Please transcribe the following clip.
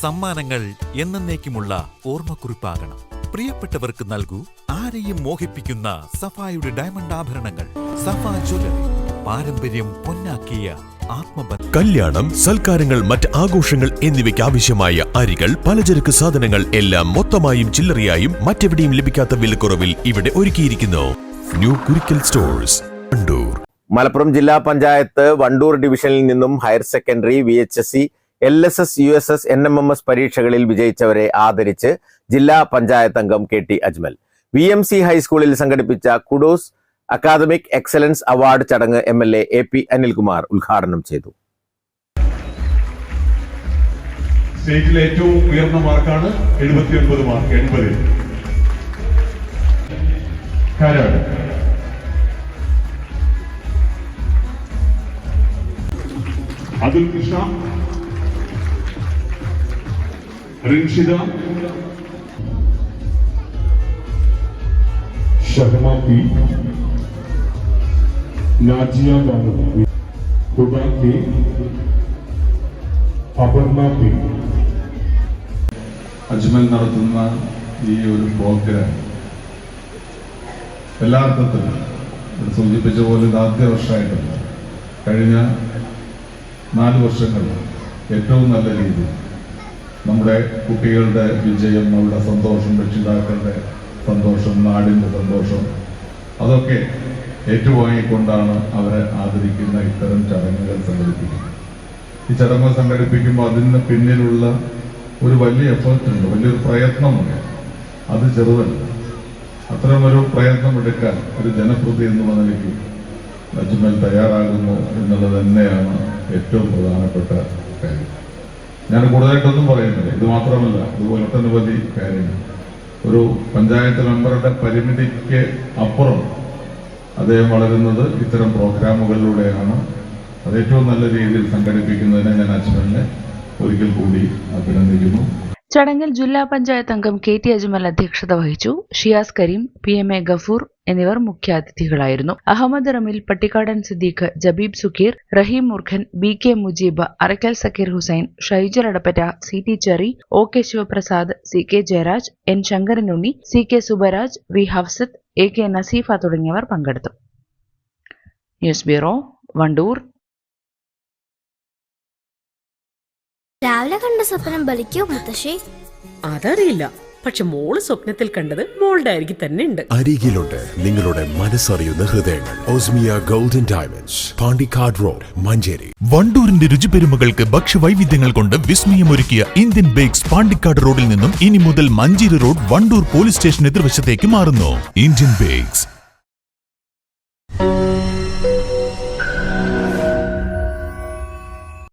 സമ്മാനങ്ങൾ എന്നേക്കുമുള്ള ഓർമ്മക്കുറിപ്പാകണം. പ്രിയപ്പെട്ടവർക്ക് നൽകൂ ആരെയും മോഹിപ്പിക്കുന്ന സഫായുടെ ഡയമണ്ട് ആഭരണങ്ങൾ. സഫാ ജ്വല്ലറി പാരമ്പര്യം പൊന്നാക്കിയ ആത്മബന്ധം. കല്യാണം സൽക്കാരങ്ങൾ മറ്റ് ആഘോഷങ്ങൾ എന്നിവയ്ക്ക് ആവശ്യമായ അരികൾ പലചരക്ക് സാധനങ്ങൾ എല്ലാം മൊത്തമായും ചില്ലറയായും മറ്റെവിടെയും ലഭിക്കാത്ത വിലക്കുറവിൽ ഇവിടെ ഒരുക്കിയിരിക്കുന്നു. ന്യൂ കുരിക്കൽ സ്റ്റോഴ്സ് വണ്ടൂർ മലപ്പുറം ജില്ലാ പഞ്ചായത്ത് വണ്ടൂർ ഡിവിഷനിൽ നിന്നും higher secondary V H S C L S S U S S N M M S പരീക്ഷകളിൽ വിജയിച്ചവരെ ആദരിച്ച് ജില്ലാ പഞ്ചായത്ത് അംഗം K T Ajmal. V M C ഹൈസ്കൂളിൽ സംഘടിപ്പിച്ച കുഡോസ് അക്കാദമിക് എക്സലൻസ് അവാർഡ് ചടങ്ങ് M L A A P Anilkumar ഉദ്ഘാടനം ചെയ്തു. സ്റ്റേറ്റിലെ ഏറ്റവും ഉയർന്ന മാർക്കാണ് എഴുപത്തി ഒൻപത് മാർക്ക് എൺപതിൽ. Athul Krishna Rinshitha. Shahama P. Najiya Banu Huba K. Aparna P. Ajmal നടത്തുന്ന ഈ ഒരു പ്രോഗ്രാം എല്ലാ അർത്ഥത്തിലും സൂചിപ്പിച്ച പോലെ ഇത് ആദ്യ വർഷമായിട്ടല്ല കഴിഞ്ഞ നാല് വർഷങ്ങൾ ഏറ്റവും നല്ല രീതിയിൽ നമ്മുടെ കുട്ടികളുടെ വിജയം നമ്മുടെ സന്തോഷം രക്ഷിതാക്കളുടെ സന്തോഷം നാടിന്റെ സന്തോഷം അതൊക്കെ ഏറ്റുവാങ്ങിക്കൊണ്ടാണ് അവരെ ആദരിക്കുന്ന ഇത്തരം ചടങ്ങുകൾ സംഘടിപ്പിക്കുന്നത്. ഈ ചടങ്ങ് സംഘടിപ്പിക്കുമ്പോൾ അതിന് പിന്നിലുള്ള ഒരു വലിയ എഫേർട്ട് ഉണ്ട് വലിയൊരു പ്രയത്നമുണ്ട്. അത് ചെറുതല്ല. അത്തരമൊരു പ്രയത്നം എടുക്കാൻ ഒരു ജനപ്രതി എന്ന് നിലയ്ക്ക് അജ്മൽ തയ്യാറാകുന്നു എന്നുള്ളത് തന്നെയാണ് ഏറ്റവും പ്രധാനപ്പെട്ട കാര്യം. ഞാൻ കൂടുതലായിട്ടൊന്നും പറയുന്നില്ല. ഇത് മാത്രമല്ല ഇതുപോലെ ഒട്ടനവധി കാര്യങ്ങൾ. ഒരു പഞ്ചായത്ത് മെമ്പറുടെ പരിമിതിക്ക് അപ്പുറം അദ്ദേഹം വളരുന്നത് ഇത്തരം പ്രോഗ്രാമുകളിലൂടെയാണ്. അത് ഏറ്റവും നല്ല രീതിയിൽ സംഘടിപ്പിക്കുന്നതിനെ ഞാൻ അജ്മലിനെ ഒരിക്കൽ കൂടി അഭിനന്ദിക്കുന്നു. ചടങ്ങിൽ ജില്ലാ പഞ്ചായത്ത് അംഗം കെ ടി അജ്മൽ അധ്യക്ഷത വഹിച്ചു. Shiyas Kareem P M A Gafoor എന്നിവർ മുഖ്യാതിഥികളായിരുന്നു. Ahammed Ramil Pattikkadan Siddique Jabeeb Sukheer Raheem Murkhan B K Mujeeb Arakkal Sakkeer Hussain Shaijal Adappatta C T Cheri O K Sivaprasad C K Jayaraj N Sankaranunni C K Subaraj V Hafsath A K Naseefa തുടങ്ങിയവർ പങ്കെടുത്തു. News bureau Wandoor. രാവിലെ കണ്ട സ്വപ്നം ബലിക്കോ മുത്തശ്ശി? അതറിയില്ല. പക്ഷെ മോൾ സ്വപ്നത്തിൽ കണ്ടത് മോളുടെ അരികിൽ തന്നെ ഉണ്ട്. അരികിലുണ്ട് നിങ്ങളുടെ മനസ്സറിയുന്ന ഹൃദയങ്ങൾ. ഓസ്മിയ golden diamonds Pandikkad road Manjeri. വണ്ടൂരിന്റെ രുചിപെരുമകൾക്ക് ഭക്ഷ്യവൈവിധ്യങ്ങൾ കൊണ്ട് വിസ്മയമൊരുക്കിയ ഇന്ത്യൻ ബേക്സ് പാണ്ടിക്കാട് റോഡിൽ നിന്നും ഇനി മുതൽ Manjeri road Wandoor police station എതിർവശത്തേക്ക് മാറുന്നു. Indian bakes